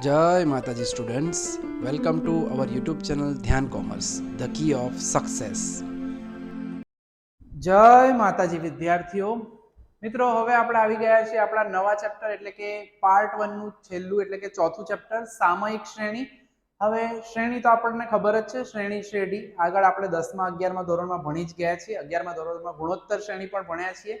જય માતાજી students welcome to our YouTube channel Dhyan commerce the key of success જય માતાજી વિદ્યાર્થીઓ. મિત્રો, હવે આપણે આવી ગયા છીએ આપણા નવા ચેપ્ટર એટલે કે પાર્ટ વનનું છેલ્લું, એટલે કે ચોથું ચેપ્ટર સામયિક શ્રેણી. હવે શ્રેણી તો આપણને ખબર જ છે, શ્રેણી શ્રેણી આગળ આપણે દસમા, અગિયારમા ધોરણમાં ભણી જ ગયા છીએ. અગિયારમા ધોરણમાં ગુણોત્તર શ્રેણી પણ ભણ્યા છીએ.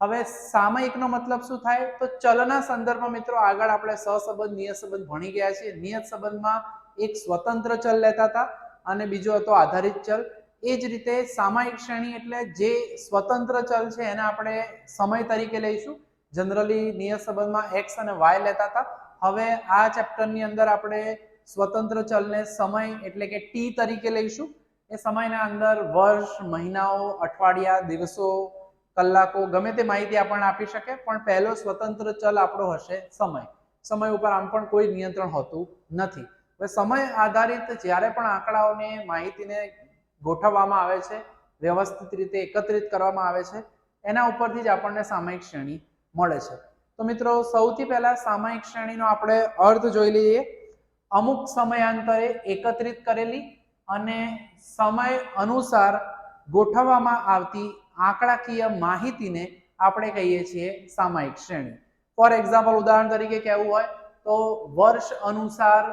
હવે સામયિકનો મતલબ શું થાય? તો ચલના સંદર્ભમાં મિત્રો આગળ આપણે સહસંબંધ નિયત સંબંધ ભણી ગયા છીએ. નિયત સંબંધમાં એક સ્વતંત્ર ચલ લેતા હતા અને બીજો હતો આધારિત ચલ. એ જ રીતે સામાયિક શ્રેણી એટલે જે સ્વતંત્ર ચલ છે એને આપણે સમય તરીકે લઈશું. જનરલી નિયત સંબંધમાં એક્સ અને વાય લેતા હતા. હવે આ ચેપ્ટરની અંદર આપણે સ્વતંત્ર ચલને સમય એટલે કે ટી તરીકે લઈશું. એ સમયના અંદર વર્ષ, મહિનાઓ, અઠવાડિયા, દિવસો કલાકો ગમે તે માહિતી આપણને આપી શકે, પણ પહેલો સ્વતંત્ર ચલ આપણો હશે સમય. સમય ઉપર આમ પણ કોઈ નિયંત્રણ હોતું નથી. હવે સમય આધારિત જ્યારે પણ આંકડાઓને, માહિતીને ગોઠવવામાં આવે છે, વ્યવસ્થિત રીતે એકત્રિત કરવામાં આવે છે, એના ઉપરથી જ આપણને સામયિક શ્રેણી મળે છે. તો મિત્રો, સૌથી પહેલા સામયિક શ્રેણીનો આપણે અર્થ જોઈ લઈએ. અમુક સમયાંતરે એકત્રિત કરેલી અને સમય અનુસાર ગોઠવવામાં આવતી આંકડાકીય માહિતીને આપણે કહીએ છીએ સામાયિક શ્રેણી. ફોર એક્ઝામ્પલ ઉદાહરણ તરીકે કહેવું હોય તો વર્ષ અનુસાર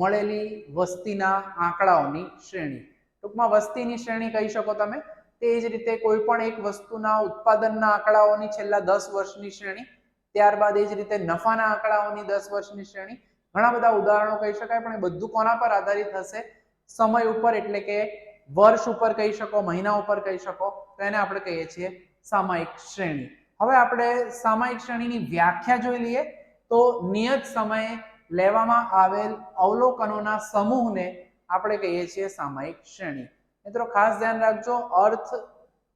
મળેલી વસ્તીના આંકડાઓની શ્રેણી. ટૂંકમાં વસ્તીની શ્રેણી કહી શકો તમે? તે જ રીતે કોઈ પણ એક વસ્તુના ઉત્પાદનના આંકડાઓની છેલ્લા દસ વર્ષની શ્રેણી, ત્યારબાદ એ જ રીતે નફાના આંકડાઓની દસ વર્ષની શ્રેણી. ઘણા બધા ઉદાહરણો કહી શકાય, પણ એ બધું કોના પર આધારિત હશે? સમય ઉપર, એટલે કે વર્ષ ઉપર કહી શકો, મહિના ઉપર કહી શકો, તો એને આપણે કહીએ છીએ સામયિક શ્રેણી. હવે આપણે સામયિક શ્રેણીની વ્યાખ્યા જોઈ લઈએ તો નિયત સમયે લેવામાં આવેલ અવલોકનોના સમૂહને આપણે કહીએ છીએ સામયિક શ્રેણી. મિત્રો, ખાસ ધ્યાન રાખજો, અર્થ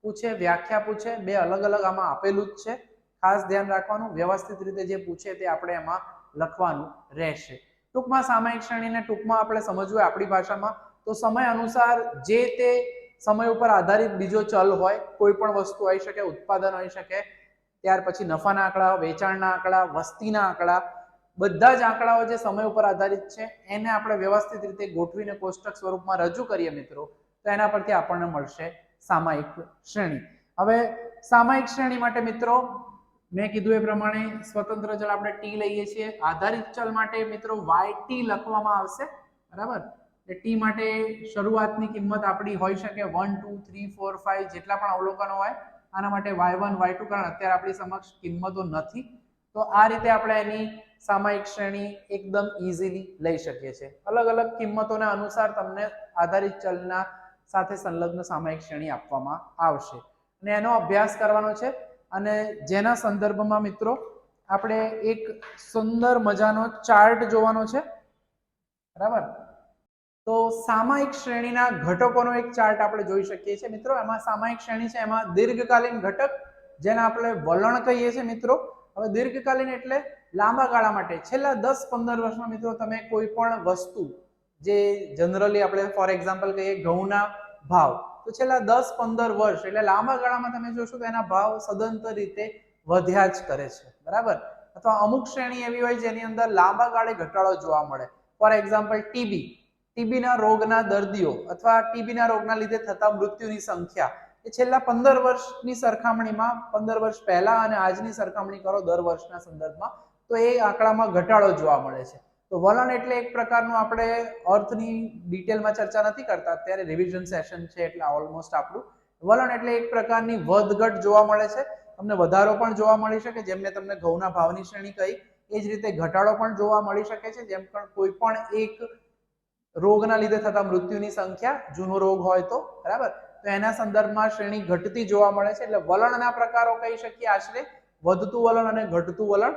પૂછે, વ્યાખ્યા પૂછે, બે અલગ અલગ આમાં આપેલું જ છે. ખાસ ધ્યાન રાખવાનું, વ્યવસ્થિત રીતે જે પૂછે તે આપણે એમાં લખવાનું રહેશે. ટૂંકમાં સામયિક શ્રેણીને ટૂંકમાં આપણે સમજવું આપણી ભાષામાં તો સમય અનુસાર જે તે સમય ઉપર આધારિત બીજો ચલ હોય, કોઈ પણ વસ્તુ હોઈ શકે, ઉત્પાદન હોઈ શકે, ત્યાર પછી નફાના આંકડા, વેચાણના આંકડા, વસ્તીના આંકડા, બધા જ આંકડાઓ જે સમય ઉપર આધારિત છે, એને આપણે વ્યવસ્થિત રીતે ગોઠવીને કોષ્ટક સ્વરૂપમાં રજૂ કરીએ મિત્રો, તો એના પરથી આપણને મળશે સામાયિક શ્રેણી. હવે સામાયિક શ્રેણી માટે મિત્રો, મેં કીધું એ પ્રમાણે સ્વતંત્ર ચલ આપણે ટી લઈએ છીએ. આધારિત ચલ માટે મિત્રો, વાય ટી લખવામાં આવશે, બરાબર? ટી માટે શરૂઆતની કિંમત આપણી હોઈ શકે one two three four five જેટલા પણ અવલોકનો હોય, આના માટે વાય વન વાય ટુ કારણ અત્યારે આપણી સમક્ષ કિંમતો નથી. તો આ રીતે આપણે એની સામયિક શ્રેણી એકદમ ઇઝીલી લઈ શકીએ છીએ. અલગ અલગ કિંમતોના અનુસાર તમને આધારિત ચલના સાથે સંલગ્ન સામયિક શ્રેણી આપવામાં આવશે. અને એનો અભ્યાસ કરવાનો છે. અને જેના સંદર્ભમાં મિત્રો, આપણે એક સુંદર મજાનો ચાર્ટ જોવાનો છે. બરાબર? તો સામાયિક શ્રેણીના ઘટકોનો એક ચાર્ટ આપણે જોઈ શકીએ છીએ. મિત્રો, એમાં સામાયિક શ્રેણી છે, એમાં દીર્ઘકાલીન ઘટક, જેને આપણે વલણ કહીએ છીએ મિત્રો. હવે દીર્ઘકાલીન એટલે લાંબા ગાળા માટે. છેલ્લા દસ પંદર વર્ષમાં મિત્રો, તમે કોઈ પણ વસ્તુ, જે જનરલી આપણે ફોર એક્ઝામ્પલ કહીએ ઘઉંના ભાવ, તો છેલ્લા દસ પંદર વર્ષ, એટલે લાંબા ગાળામાં તમે જોશો તો એના ભાવ સદંતર રીતે વધ્યા જ કરે છે. બરાબર? અથવા અમુક શ્રેણી એવી હોય જેની અંદર લાંબા ગાળે ઘટાડો જોવા મળે. ફોર એક્ઝામ્પલ ટીબી ટીબીના રોગના દર્દીઓ અથવા ટીબીના રોગના લીધે થતા મૃત્યુની સંખ્યા એ છેલ્લા પંદર વર્ષની સરખામણીમાં, પંદર વર્ષ પહેલા અને આજની સરખામણી કરો દર વર્ષના સંદર્ભમાં, તો એ આંકડામાં ઘટાડો જોવા મળે છે. તો વલણ એટલે એક પ્રકારનું આપણે અર્થની ડિટેલમાં ચર્ચા નથી કરતા, અત્યારે રિવિઝન સેશન છે એટલે ઓલમોસ્ટ આપણું. વલણ એટલે એક પ્રકારની વધઘટ જોવા મળે છે. તમને વધારો પણ જોવા મળી શકે, જેમ મેં તમને ઘઉંના ભાવની શ્રેણી કહી, એ જ રીતે ઘટાડો પણ જોવા મળી શકે છે, જેમ પણ કોઈ પણ એક રોગના લીધે થતા મૃત્યુની સંખ્યા, જૂનો રોગ હોય તો, બરાબર? તો એના સંદર્ભમાં શ્રેણી ઘટતી જોવા મળે છે. એટલે વલણના પ્રકારો કહી શકીએ આશરે. વધતું વલણ અને ઘટતું વલણ,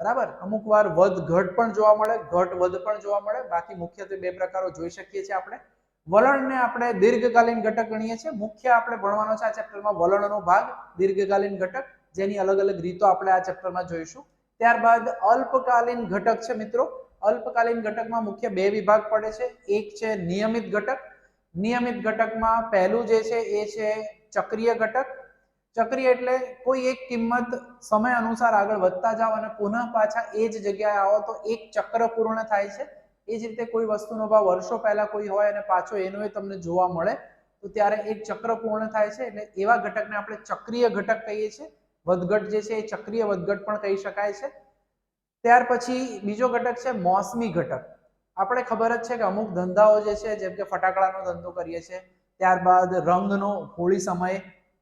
બરાબર? અમુક વાર વધ ઘટ પણ જોવા મળે, ઘટ વધ પણ જોવા મળે. બાકી મુખ્યત્વે બે પ્રકારો જોઈ શકીએ છીએ આપણે. વલણને આપણે દીર્ઘકાલીન ઘટક ગણીએ છીએ. મુખ્ય આપણે ભણવાનો છે આ ચેપ્ટરમાં વલણનો ભાગ, દીર્ઘકાલીન ઘટક, જેની અલગ અલગ રીતો આપણે આ ચેપ્ટરમાં જોઈશું. ત્યારબાદ અલ્પકાલીન ઘટક છે મિત્રો. અલ્પકાલીન ઘટકમાં મુખ્ય બે વિભાગ પડે છે. એક છે નિયમિત ઘટક. નિયમિત ઘટકમાં પહેલું જે છે એ છે ચક્રીય ઘટક. ચક્રીય એટલે કોઈ એક કિંમત સમય અનુસાર આગળ વધતા જાઓ અને પુનઃ પાછા એ જ જગ્યાએ આવો તો એક ચક્ર પૂર્ણ થાય છે. એ જ રીતે કોઈ વસ્તુનો ભાવ વર્ષો પહેલા કોઈ હોય અને પાછો એનો તમને જોવા મળે, તો ત્યારે એક ચક્ર પૂર્ણ થાય છે. એટલે એવા ઘટકને આપણે ચક્રીય ઘટક કહીએ છીએ. વધઘટ જે છે એ ચક્રીય વધઘટ પણ કહી શકાય છે. ત્યાર પછી બીજો ઘટક છે મોસમી ઘટક. આપણે ખબર જ છે કે અમુક ધંધાઓ જે છે, જેમ કે ફટાકડાનો ધંધો કરીએ છીએ, ત્યારબાદ રંગનો હોળી સમયે,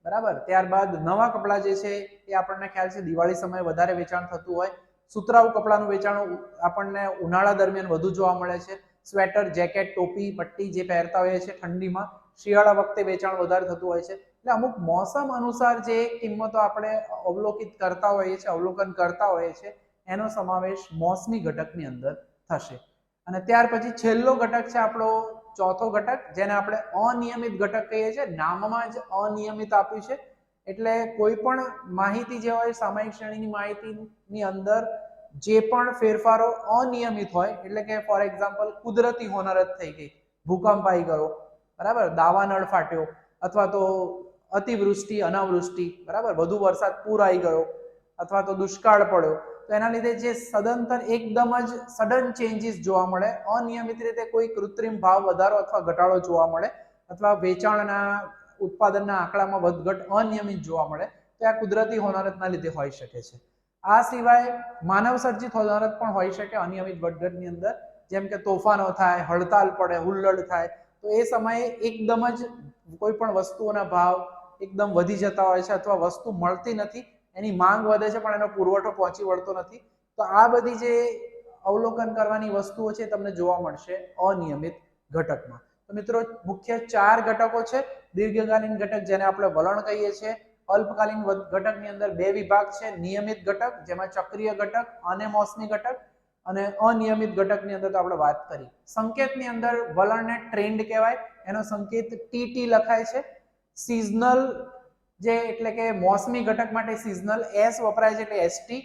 બરાબર? ત્યારબાદ નવા કપડાં જે છે, એ આપણને ખ્યાલ છે દિવાળી સમયે વધારે વેચાણ થતું હોય. સુતરાઉ કપડાનું વેચાણ આપણને ઉનાળા દરમિયાન વધુ જોવા મળે છે. સ્વેટર, જેકેટ, ટોપી, પટ્ટી જે પહેરતા હોઈએ છે ઠંડીમાં, શિયાળા વખતે વેચાણ વધારે થતું હોય છે. એટલે અમુક મોસમ અનુસાર જે કિંમતો આપણે અવલોકિત કરતા હોઈએ છીએ, અવલોકન કરતા હોઈએ છીએ એનો સમાવેશ મોસમી ઘટકની અંદર થશે. અને ત્યાર પછી છેલ્લો ઘટક છે આપણો ચોથો ઘટક, જેને આપણે અનિયમિત ઘટક કહીએ છીએ. નામમાં જ અનિયમિત આપ્યું છે. એટલે કોઈ પણ માહિતી જે હોય, સામાયિક શ્રેણીની માહિતીની અંદર જે પણ ફેરફારો અનિયમિત હોય, એટલે કે ફોર એક્ઝામ્પલ કુદરતી હોનારત થઈ ગઈ, ભૂકંપ આવી ગયો, બરાબર? દાવાનળ ફાટ્યો, અથવા તો અતિવૃષ્ટિ, અનાવૃષ્ટિ, બરાબર? વધુ વરસાદ પૂર આવી ગયો, અથવા તો દુષ્કાળ પડ્યો તો એના લીધે જે સદંતર એકદમ જ સડન ચેન્જીસ જોવા મળે, અનિયમિત રીતે કોઈ કૃત્રિમ ભાવ વધારો અથવા ઘટાડો જોવા મળે, અથવા વેચાણના ઉત્પાદનના આંકડામાં વધઘટ અનિયમિત જોવા મળે, તો આ કુદરતી હોનારતના લીધે હોઈ શકે છે. આ સિવાય માનવ સર્જિત હોનારત પણ હોઈ શકે અનિયમિત વધઘટની અંદર, જેમ કે તોફાનો થાય, હડતાલ પડે, હુલ્લડ થાય, તો એ સમયે એકદમ જ કોઈ પણ વસ્તુઓના ભાવ એકદમ વધી જતા હોય છે અથવા વસ્તુ મળતી નથી એની માંગ વધે છે, પણ એનો પુરવઠો પહોંચી વળતો નથી. તો આ બધી જે અવલોકન કરવાની વસ્તુઓ છે તમને જોવા મળશે અનિયમિત ઘટકમાં. તો મિત્રો, મુખ્ય ચાર ઘટકો છે. દીર્ઘકાલીન ઘટક જેને આપણે વલણ કહીએ છીએ. અલ્પકાલીન ઘટકની અંદર બે વિભાગ છે. નિયમિત ઘટક, જેમાં ચક્રીય ઘટક અને મોસમી ઘટક. અને અનિયમિત ઘટકની અંદર તો આપણે વાત કરી. સંકેતની અંદર વલણને ટ્રેન્ડ કહેવાય. એનો સંકેત ટીટી લખાય છે. સિઝનલ જે એટલે કે મોસમી ઘટક માટે સિઝનલ એસ વપરાય છે એટલે એસટી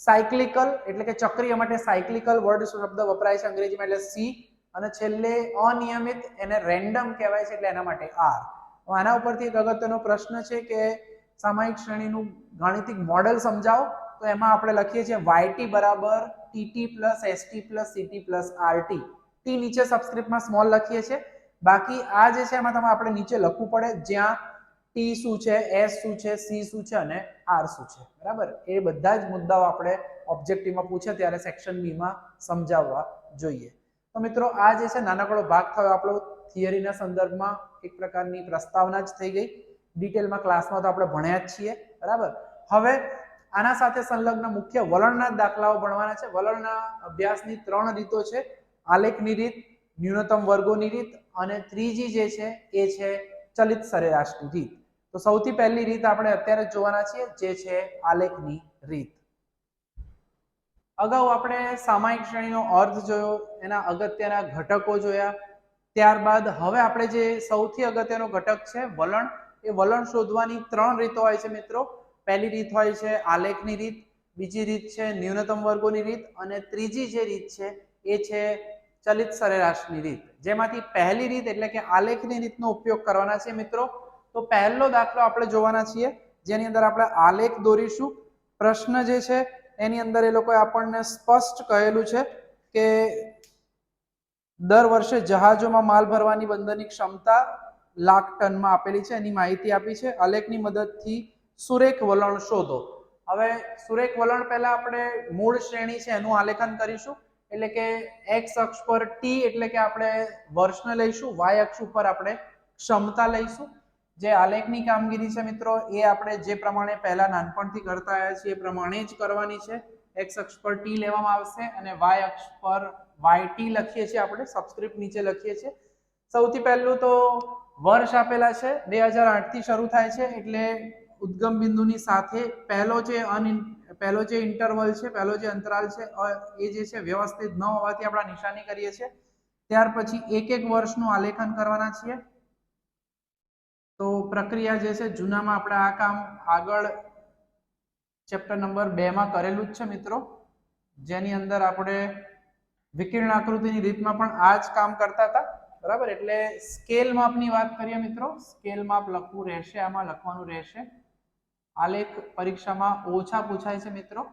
સાયક્લિકલ એટલે કે ચક્રીય માટે સાયક્લિકલ વર્ડ શબ્દ વપરાય છે અંગ્રેજીમાં એટલે સી અને છેલ્લે અનિયમિત એને રેન્ડમ કહેવાય છે એટલે એના માટે આર આના ઉપરથી એક અગત્યનો પ્રશ્ન છે કે સામાયિક શ્રેણીનું ગાણિતિક મોડેલ સમજાવો. તો એમાં આપણે લખીએ છીએ વાયટી બરાબર TT plus ST plus CT plus RT T નીચે સબસ્ક્રિપ્ટમાં સ્મોલ લખીએ છીએ. બાકી આ જે છે એમાં તમે આપણે નીચે લખવું પડે. જ્યાં ટી શું છે? એસ શું છે? સી શું છે? અને આર શું છે? બરાબર? એ બધા જ મુદ્દાઓ આપણે ઓબ્જેક્ટિવમાં પૂછે ત્યારે સેક્શન બીમાં સમજાવવા જોઈએ. તો મિત્રો, આ જે છે, નાનકડો ભાગ થયો. આપણો થિયરીના સંદર્ભમાં એક પ્રકારની પ્રસ્તાવના જ થઈ ગઈ. ડિટેલમાં ક્લાસમાં તો આપણે ભણ્યા જ છીએ. બરાબર? હવે આના સાથે સંલગ્ન મુખ્ય વલણના દાખલાઓ ભણવાના છે. વલણના અભ્યાસની ત્રણ રીતો છે. આલેખની રીત, ન્યૂનતમ વર્ગોની રીત અને ત્રીજી જે છે, એ છે ચલિત સરેરાશની રીત. તો સૌથી પહેલી રીત આપણે અત્યારે જોવાના છીએ, જે છે આલેખની રીત. અગાઉ આપણે સામાયિક શ્રેણીનો અર્થ જોયો, એના અગત્યના ઘટકો જોયા. ત્યારબાદ હવે આપણે જે સૌથી અગત્યનો ઘટક છે, વલણ. એ વલણ શોધવાની ત્રણ રીતો હોય છે મિત્રો. પહેલી રીત હોય છે આલેખની રીત, બીજી રીત છે ન્યૂનતમ વર્ગોની રીત, અને ત્રીજી જે રીત છે એ છે ચલિત સરેરાશની રીત. જેમાંથી પહેલી રીત એટલે કે આલેખની રીતનો ઉપયોગ કરવાના છે મિત્રો. તો પહેલો દાખલો આપણે જોવાના છીએ, જેની અંદર આપણે આલેખ દોરીશું. પ્રશ્ન જે છે, એની અંદર એ લોકોએ આપણને સ્પષ્ટ કહેલું છે કે દર વર્ષે જહાજોમાં માલ ભરવાની બંદરની ક્ષમતા લાખ ટનમાં આપેલી છે, એની માહિતી આપી છે. આલેખની મદદથી સુરેખ વલણ શોધો. હવે સુરેખ વલણ પહેલા આપણે મૂળ શ્રેણી છે, એનું આલેખન કરીશું. એટલે કે એક્સ અક્ષ પર ટી, એટલે કે આપણે વર્ષને લઈશું, વાય અક્ષ ઉપર આપણે ક્ષમતા લઈશું. જે આલેખની કામગીરી છે મિત્રો, એ આપણે જે પ્રમાણે પહેલા નાનપણથી કરતા આવ્યા છીએ એ પ્રમાણે જ કરવાની છે. એક્સ અક્ષ પર ટી લેવામાં આવશે અને વાય અક્ષ પર વાય ટી લખીએ છીએ આપણે સબસ્ક્રિપ્ટ નીચે લખીએ છીએ. સૌથી પહેલું તો વર્ષ આપેલા છે, બે હજાર આઠથી શરૂ થાય છે, એટલે ઉદ્ગમ બિંદુની સાથે પહેલો જે અન પહેલો જે ઇન્ટરવલ છે, પહેલો જે અંતરાલ છે એ જે છે વ્યવસ્થિત ન હોવાથી આપણે નિશાની કરીએ છીએ. ત્યાર પછી એક એક વર્ષનું આલેખન કરવાના છીએ. તો પ્રક્રિયા જે છે, જૂનામાં આપણે આ કામ આગળ ચેપ્ટર નંબર બેમાં કરેલું જ છે મિત્રો. જેની અંદર આપણે વિકિરણ આકૃતિની રીતમાં પણ આ જ કામ કરતા હતા. બરાબર? એટલે સ્કેલ માપની વાત કરીએ મિત્રો. સ્કેલ માપ લખવું રહેશે, આમાં લખવાનું રહેશે. આલેખ પરીક્ષામાં ઓછા પૂછાય છે મિત્રો.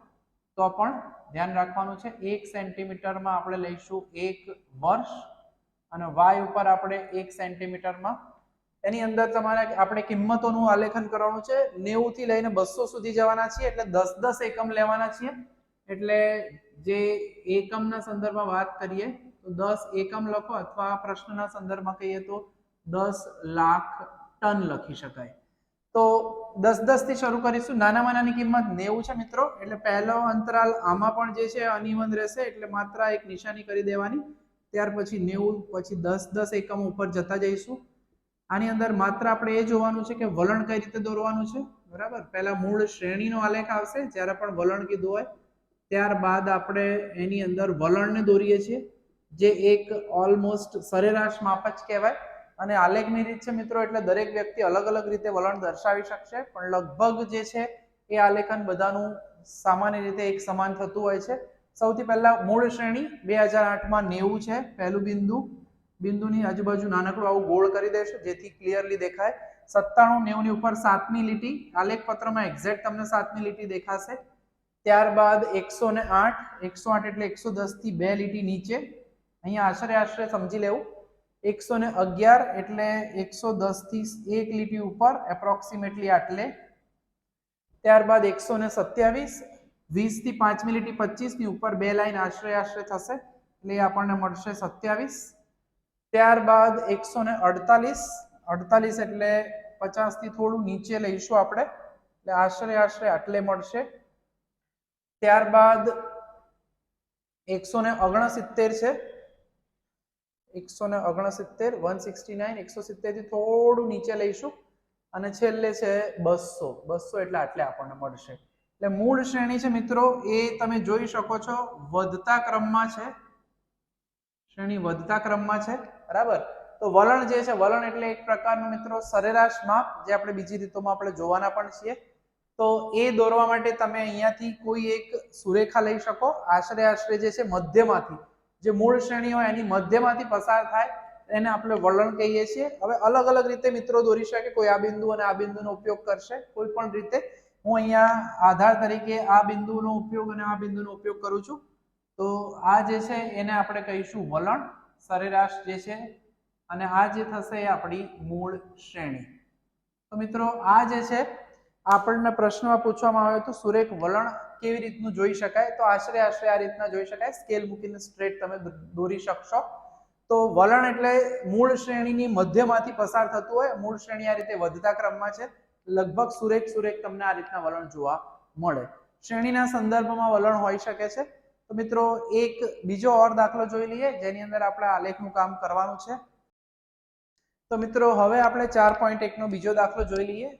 તો પણ ધ્યાન રાખવાનું છે, એક સેન્ટીમીટરમાં આપણે લઈશું એક વર્ષ અને વાય ઉપર આપણે એક સેન્ટીમીટરમાં એની અંદર તમારે આપણે કિંમતોનું આલેખન કરવાનું છે. નેવું થી લઈને બસો સુધી જવાના છીએ એટલે દસ દસ એકમ લેવાના છીએ. એટલે જે એકમના સંદર્ભમાં વાત કરીએ તો દસ એકમ લખો અથવા પ્રશ્નના સંદર્ભમાં કહીએ તો દસ લાખ ટન લખી શકાય. તો દસ દસથી શરૂ કરીશું. નાનામાં નાની કિંમત નેવું છે મિત્રો. એટલે પહેલો અંતરાલ આમાં પણ જે છે અનિવન રહેશે એટલે માત્ર એક નિશાની કરી દેવાની. ત્યાર પછી નેવું, પછી દસ દસ એકમ ઉપર જતા જઈશું. આની અંદર માત્ર આપણે એ જોવાનું છે કે વલણ કઈ રીતે દોરવાનું છે? બરાબર? પહેલા મૂળ શ્રેણીનો આલેખ આવશે. જ્યારે પણ વલણ કીધું હોય, ત્યારબાદ આપણે એની અંદર વલણને દોરીએ છીએ, જે એક ઓલમોસ્ટ સરેરાશ માપ જ કહેવાય. અને આલેખની રીત છે મિત્રો, એટલે દરેક વ્યક્તિ અલગ અલગ રીતે વલણ દર્શાવી શકશે. પણ લગભગ જે છે, એ આલેખન બધાનું સામાન્ય રીતે એક સમાન થતું હોય છે. સૌથી પહેલા મૂળ શ્રેણી, બે હજાર આઠમાં નેવું છે, પહેલું બિંદુ. બિંદુની આજુબાજુ નાનકડું આવું ગોળ કરી દેશો, જેથી ક્લિયરલી દેખાય. સત્તાણું નેવું ની ઉપર સાતમી લીટી. આલેખ પત્રમાં એક્ઝેક્ટ તમને સાતમી લીટી દેખાશે. ત્યારબાદ એકસો ને આઠ. એકસો આઠ એટલે એકસો દસથી બે લીટી નીચે. અહીંયા આશરે આશરે સમજી લેવું. એકસો ને અગિયાર એટલે એકસો દસથી એક લીટી ઉપર એપ્રોક્સિમેટલી આટલે. ત્યારબાદ એકસો ને સત્યાવીસ. વીસથી પાંચમી લીટી પચીસની ઉપર બે લાઈન આશરે આશરે થશે. એટલે આપણને મળશે સત્યાવીસ. ત્યારબાદ એકસો ને અડતાલીસ અડતાલીસ એટલે પચાસથી થોડું નીચે લઈશું આપણે. એટલે આશરે આશરે આટલે મળશે. ત્યારબાદ એકસો ને ઓગણસિત્તેર છે. એકસો ને ઓગણસિત્તેર વન સિક્સટી નાઇન એકસો સિત્તેરથી થોડું નીચે લઈશું. અને છેલ્લે છે બસો. બસો એટલે આટલે આપણને મળશે. એટલે મૂળ શ્રેણી છે મિત્રો, એ તમે જોઈ શકો છો, વધતા ક્રમમાં છે. શ્રેણી વધતા ક્રમમાં છે. બરાબર? તો વલણ જે છે, વલણ એટલે એક પ્રકારનું મિત્રો સરેરાશ માપ, જે આપણે બીજી રીતોમાં આપણે જોવાના પણ છીએ. તો એ દોરવા માટે તમે અહીંયાથી કોઈ એક સુરેખા લઈ શકો. આશરે આશરે જે છે, મધ્યમાંથી. જે મૂળ શ્રેણી હોય, એની મધ્યમાંથી પસાર થાય. એને આપણે વલણ કહીએ છીએ. હવે અલગ અલગ રીતે મિત્રો દોરી શકે. કોઈ આ બિંદુ અને આ બિંદુનો ઉપયોગ કરશે. કોઈ પણ રીતે હું અહીંયા આધાર તરીકે આ બિંદુનો ઉપયોગ અને આ બિંદુનો ઉપયોગ કરું છું. તો આ જે છે, એને આપણે કહીશું વલણ. સરેરાશ જે છે અને આ જે થશે એ આપણી મૂળ શ્રેણી. તો મિત્રો, આ જે છે, આપણને પ્રશ્નમાં પૂછવામાં આવ્યો તો સુરેખ વલણ કેવી રીતનું જોઈ શકાય? તો આશરે આશરે આ રીતના જોઈ શકાય. સ્કેલ મૂકીને સ્ટ્રેટ તમે દોરી શકશો. તો વલણ એટલે મૂળ શ્રેણીની મધ્યમાંથી પસાર થતું હોય. મૂળ શ્રેણી આ રીતે વધતા ક્રમમાં છે. લગભગ સુરેખ સુરેખ તમને આ રીતના વલણ જોવા મળે. શ્રેણીના સંદર્ભમાં વલણ હોઈ શકે છે. તો મિત્રો, એક બીજો ઓર દાખલો જોઈ લઈએ, જેની અંદર આપણે આલેખનું કામ કરવાનું છે. તો મિત્રો, હવે આપણે ચાર પોઈન્ટ એકનો બીજો દાખલો જોઈ લઈએ.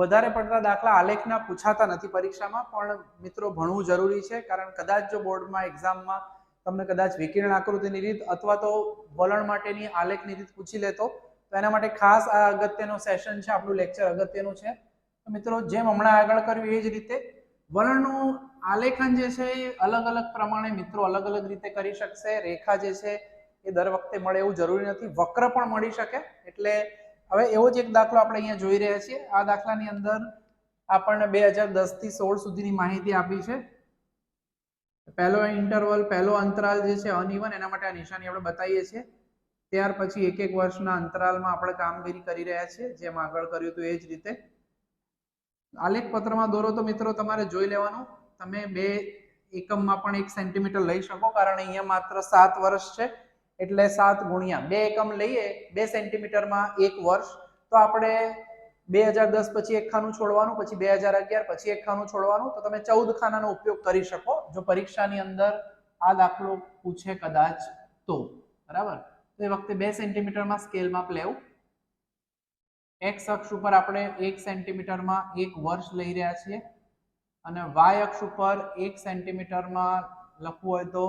વધારે પડતા દાખલા આલેખના પૂછાતા નથી પરીક્ષામાં, પણ મિત્રો, ભણવું જરૂરી છે, કારણ કદાચ જો બોર્ડમાં એક્ઝામમાં તમને કદાચ વિકિરણ આકૃતિની રીત અથવા તો વલણ માટેની આલેખની રીત પૂછી લેતો તો એના માટે ખાસ આ અગત્યનો સેશન છે, આપણું લેક્ચર અગત્યનું છે. તો મિત્રો, જેમ હમણાં આગળ કર્યું એ જ રીતે, વલણનું આલેખન જે છે એ અલગ અલગ પ્રમાણે મિત્રો અલગ અલગ રીતે કરી શકશે. રેખા જે છે એ દર વખતે મળે એવું જરૂરી નથી. વક્ર પણ મળી શકે. એટલે હવે એવો જ એક દાખલો આપણે અહીંયા જોઈ રહ્યા છીએ. આ દાખલાની અંદર આપણને બે હજાર દસથી સોળ સુધીની માહિતી આપી છે. પહેલો ઇન્ટરવલ પહેલો અંતરાલ જે છે અનઇવન એના માટે આ નિશાની આપણે બતાવીએ છીએ. ત્યાર પછી એક એક વર્ષના અંતરાલમાં આપણે કામગીરી કરી રહ્યા છીએ. જેમ આગળ કર્યું હતું એ જ રીતે. આલેખ પત્રમાં દોરો તો મિત્રો તમારે જોઈ લેવાનું. તમે બે એકમમાં પણ એક સેન્ટીમીટર લઈ શકો, કારણ અહીંયા માત્ર સાત વર્ષ છે, એટલે સાત ગુણ્યા બે એકમ લઈએ, બે સેન્ટીમીટરમાં એક વર્ષ, તો આપણે બે હજાર દસ પછી એક ખાનું છોડવાનું, પછી બે હજાર અગિયાર પછી એક ખાનું છોડવાનું, તો તમે ચૌદ ખાનાનો ઉપયોગ કરી શકો, જો પરીક્ષાની અંદર આ દાખલો પૂછે કદાચ તો. બરાબર? તો એ વખતે બે સેન્ટીમીટરમાં સ્કેલ માપ લેવું. એક્સ અક્ષ ઉપર આપણે એક સેન્ટીમીટરમાં એક વર્ષ લઈ રહ્યા છીએ. અને વાય અક્ષ ઉપર એક સેન્ટીમીટરમાં લખવું હોય તો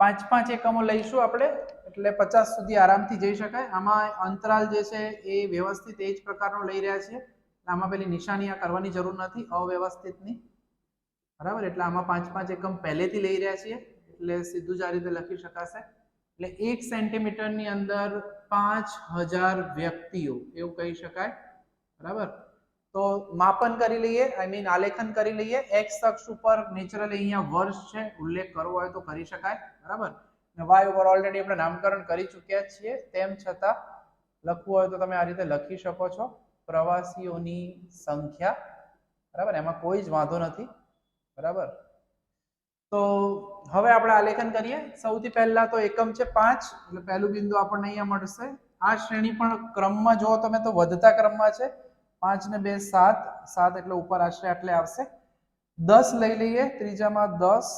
પાંચ પાંચ એકમો લઈશું આપણે, એટલે પચાસ સુધી આરામથી જઈ શકાય. આમાં અંતરાલ જે છે એ વ્યવસ્થિત એ જ પ્રકારનો લઈ રહ્યા છે આમાં પેલી નિશાની આ કરવાની જરૂર નથી, અવ્યવસ્થિતની. બરાબર? એટલે આમાં પાંચ પાંચ એકમ પહેલેથી લઈ રહ્યા છીએ, એટલે સીધું જ આ રીતે લખી શકાશે. એટલે એક સેન્ટીમીટરની અંદર પાંચ હજાર વ્યક્તિઓ, એવું કહી શકાય. બરાબર? તો માપન કરી લઈએ આઈ મીન આલેખન કરી લઈએ. એક્સ અક્ષ ઉપર નેચરલી અહીંયા વર્ષ છે, ઉલ્લેખ કરવો હોય તો કરી શકાય, બરાબર? ને વાય ઉપર ઓલરેડી આપણે નામકરણ કરી ચૂક્યા છીએ. તેમ છતાં લખવું હોય તો તમે આ રીતે લખી શકો છો. પ્રવાસીઓની સંખ્યા, બરાબર? એમાં કોઈ જ વાંધો નથી, બરાબર? તો હવે આપણે આલેખન કરીએ. સૌથી પહેલા તો એકમ છે પાંચ, એટલે પહેલું બિંદુ આપણને અહીંયા મળશે. આ શ્રેણી પણ ક્રમમાં જુઓ તમે તો વધતા ક્રમમાં છે. પાંચ ને બે સાત સાત એટલે ઉપર આશરે આટલે આવશે. દસ લઈ લઈએ, ત્રીજામાં દસ,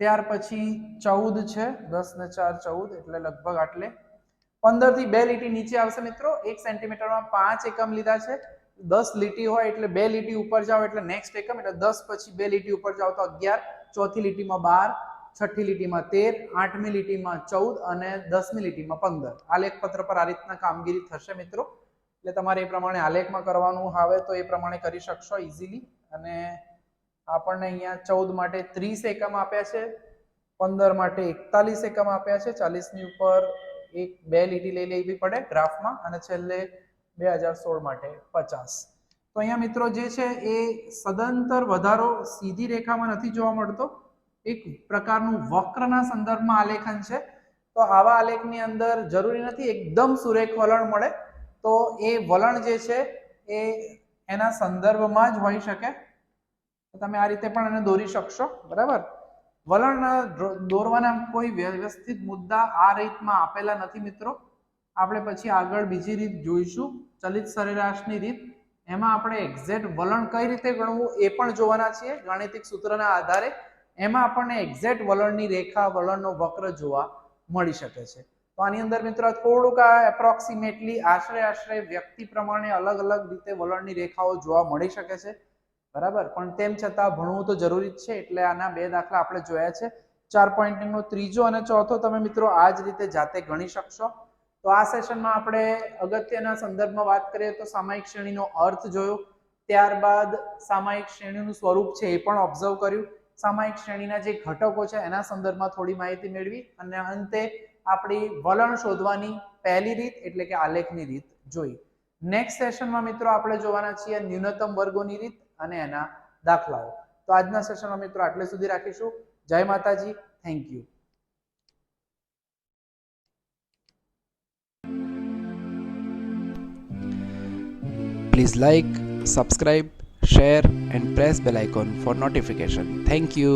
ત્યાર પછી ચૌદ છે, દસ ને ચાર ચૌદ એટલે લગભગ આટલે. પંદરથી બે લીટી નીચે આવશે મિત્રો, એક સેન્ટીમીટરમાં પાંચ એકમ લીધા છે. દસ લીટી હોય એટલે બે લીટી ઉપર જાઓ એટલે નેક્સ્ટ એકમ, એટલે દસ પછી બે લીટી ઉપર જાઓ તો અગિયાર, ચોથી લીટીમાં બાર, છઠ્ઠી લીટીમાં તેર, આઠમી લીટીમાં ચૌદ અને દસમી લીટીમાં પંદર. આલેખપત્ર પર આ રીતના કામગીરી થશે મિત્રો. એટલે તમારે એ પ્રમાણે આલેખમાં કરવાનું આવે તો એ પ્રમાણે કરી શકશો ઇઝીલી અને આપણને અહીંયા ચૌદ માટે ત્રીસ એકમ આપ્યા છે, પંદર માટે એકતાલીસ એકમ આપ્યા છે. ચાલીસની ઉપર એક બે લીટી લઈ લેવી પડે ગ્રાફમાં અને છેલ્લે બે હજાર સોળ માટે પચાસ. તો અહીંયા મિત્રો જે છે એ સદંતર વધારો સીધી રેખામાં નથી જોવા મળતો. એક પ્રકારનું વક્રના સંદર્ભમાં આલેખન છે. તો આવા આલેખની અંદર જરૂરી નથી, એકદમ સુરેખ વલણ મળે. તો એ વલણ જે છે, એ એના સંદર્ભમાં જ હોઈ શકે. તો તમે આ રીતે પણ એને દોરી શકશો, બરાબર? વલણ દોરવાના કોઈ વ્યવસ્થિત મુદ્દા આ રીતમાં આપેલા નથી મિત્રો. આપણે પછી આગળ બીજી રીત જોઈશું, ચલિત સરેરાશની રીત. એમાં આપણે એક્ઝેક્ટ વલણ કઈ રીતે ગણવું એ પણ જોવાના છીએ, ગાણિતિક સૂત્રના આધારે. એમાં આપણને એક્ઝેક્ટ વલણની રેખા, વલણનો વક્ર જોવા મળી શકે છે. તો આની અંદર મિત્રો થોડુંક આ એપ્રોક્સિમેટલી આશરે આશરે વ્યક્તિ પ્રમાણે અલગ અલગ રીતે વલણની રેખાઓ જોવા મળી શકે છે. બરાબર? પણ તેમ છતાં ભણવું તો જરૂરી જ છે, એટલે આના બે દાખલા આપણે જોયા છે. ચાર પોઈન્ટનો ત્રીજો અને ચોથો તમે મિત્રો આ જ રીતે જાતે ગણી શકશો. તો આ સેશનમાં આપણે અગત્યના સંદર્ભમાં વાત કરીએ તો સામાયિક શ્રેણીનો અર્થ જોયો. ત્યારબાદ સામાયિક શ્રેણીનું સ્વરૂપ છે એ પણ ઓબ્ઝર્વ કર્યું. સામાયિક શ્રેણીના જે ઘટકો છે એના સંદર્ભમાં થોડી માહિતી મેળવી અને અંતે આપણી વલણ શોધવાની પહેલી રીત એટલે કે આલેખની રીત જોઈ. નેક્સ્ટ સેશનમાં મિત્રો આપણે જોવાના છીએ ન્યૂનતમ વર્ગોની રીત અને એના દાખલાઓ. તો આજના સેશનમાં મિત્રો આટલે સુધી રાખીશું. જય માતાજી. Thank you Please like, subscribe, share and press bell icon for notification. Thank you.